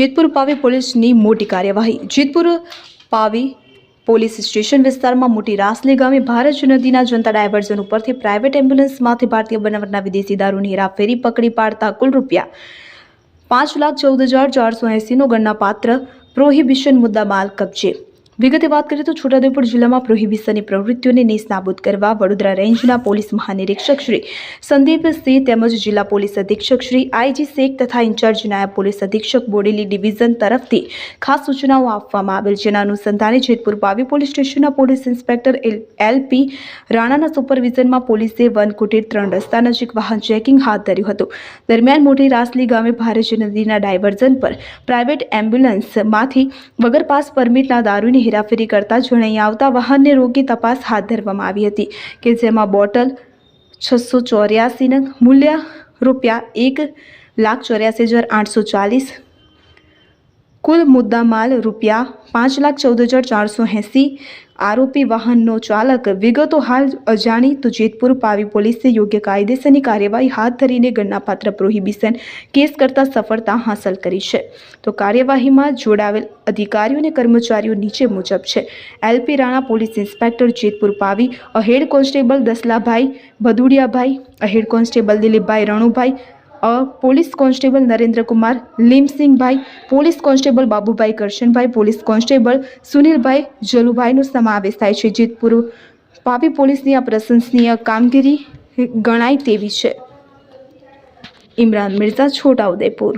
જેતપુર પાવી પોલીસની મોટી કાર્યવાહી. જેતપુર પાવી પોલીસ સ્ટેશન વિસ્તારમાં મોટી રાસલી ગામે ભારત નદીના જનતા ડાયવર્ઝન ઉપરથી પ્રાઇવેટ એમ્બ્યુલન્સમાંથી ભારતીય બનાવટના વિદેશી દારૂની હેરાફેરી પકડી પાડતા કુલ રૂપિયા પાંચ લાખ ચૌદ હજાર ચારસો એંસીનો ગણનાપાત્ર પ્રોહિબિશન મુદ્દા માલ કબજે. વિગતે વાત કરીએ તો છોટાઉદેપુર જિલ્લામાં પ્રોહિબિશનની પ્રવૃત્તિઓને નેસ્તનાબૂદ કરવા વડોદરા રેન્જના પોલીસ મહાનિરીક્ષક શ્રી સંદીપ સિંહ તેમજ જિલ્લા પોલીસ અધિક્ષક શ્રી આઈજી શેખ તથા ઇન્ચાર્જ નાયબ પોલીસ અધિક્ષક બોડેલી ડિવિઝન તરફથી ખાસ સૂચનાઓ આપવામાં આવેલ જેના અનુસંધાને જેતપુર પાવી પોલીસ સ્ટેશનના police inspector L L P રાણાના સુપરવિઝનમાં પોલીસે વન કુટીર ત્રણ રસ્તા નજીક વાહન ચેકિંગ હાથ ધર્યું હતું. દરમિયાન મોટી રાસલી ગામે ભારજ નદીના ડાયવર્ઝન પર પ્રાઇવેટ એમ્બ્યુલન્સમાંથી વગર પાસ પરમિટના દારૂની હેરાફેરી કરતા જણાઈ આવતા વાહનને રોકી તપાસ હાથ ધરવામાં આવી હતી કે જેમાં બોટલ છસો ચોર્યાસીના મૂલ્ય રૂપિયા એક લાખ ચોર્યાસી હજાર આઠસો ચાલીસ કુલ મુદ્દામાલ રૂપિયા પાંચ લાખ ચૌદ હજાર ચારસો એંસી. આરોપી વાહનનો ચાલક વિગતો હાલ અજાણી તો જેતપુર પાવી પોલીસે યોગ્ય કાયદેસરની કાર્યવાહી હાથ ધરીને ગણનાપાત્ર પ્રોહિબિશન કેસ કરતાં સફળતા હાંસલ કરી છે. તો કાર્યવાહીમાં જોડાવેલ અધિકારીઓ અને કર્મચારીઓ નીચે મુજબ છે. L P Rana police inspector Jetpur Pavi, head constable દસલાભાઈ ભદુડિયાભાઈ, ahead constable દિલીપભાઈ રણુભાઈ police constable Narendrakumar લીમસિંહભાઈ, police constable Babubhai Karshanbhai, police constable સુનિલભાઈ જલુભાઈનો સમાવેશ થાય છે. જેતપુર પાપી પોલીસની આ પ્રશંસનીય કામગીરી ગણાય તેવી છે. ઇમરાન મિર્ઝા છોટાઉદેપુર